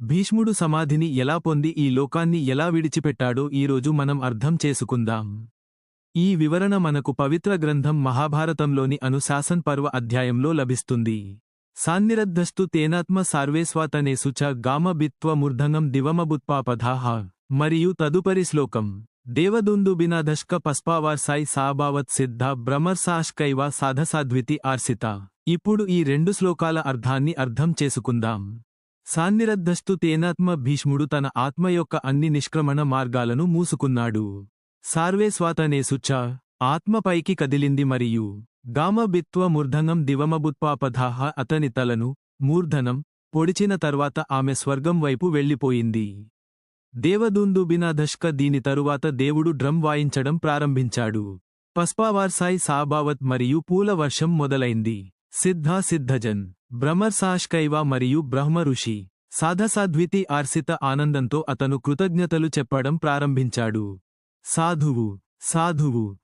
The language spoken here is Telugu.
భీష్ముడు సమాధిని ఎలా పొంది ఈ లోకాన్ని ఎలా విడిచిపెట్టాడో ఈరోజు మనం అర్థం చేసుకుందాం. ఈ వివరణ మనకు పవిత్ర గ్రంథం మహాభారతంలోని అనుశాసన్ పర్వ అధ్యాయంలో లభిస్తుంది. సాన్నిరద్ధస్తు తేనాత్మ సార్వేస్వాతనేసు చ గామబిత్వ మూర్ధంగం దివమబుత్పాపధాహ మరియు తదుపరి శ్లోకం దేవదుందుబినాధష్క పస్పావార్సాయి సాభావత్ సిద్ధ బ్రహ్మర్సాష్కైవ సాధసాధ్వితి ఆర్సిత. ఇప్పుడు ఈ రెండు శ్లోకాల అర్థాన్ని అర్థం చేసుకుందాం. సాన్నిరద్ధస్తు తేనాత్మ భీష్ముడు తన ఆత్మ యొక్క అన్ని నిష్క్రమణ మార్గాలను మూసుకున్నాడు. సార్వేస్వాతనేసు చ ఆత్మ పైకి కదిలింది మరియు గామబిత్వ మూర్ధనం దివమబుత్పాపధాహ అతని తలను మూర్ధనం పొడిచిన తర్వాత ఆమె స్వర్గం వైపు వెళ్ళిపోయింది. దేవదుందుబినాదష్క దీని తరువాత దేవుడు డ్రమ్ వాయించడం ప్రారంభించాడు. పస్పావార్సాయి సాబావత్ మరియు పూల వర్షం మొదలైంది. సిద్ధా సిద్ధజన్ బ్రహ్మర్సాష్కైవ మరియు బ్రహ్మఋషి సాధసాధ్వితి ఆర్సిత ఆనందంతో అతను కృతజ్ఞతలు చెప్పడం ప్రారంభించాడు. సాధువు సాధువు.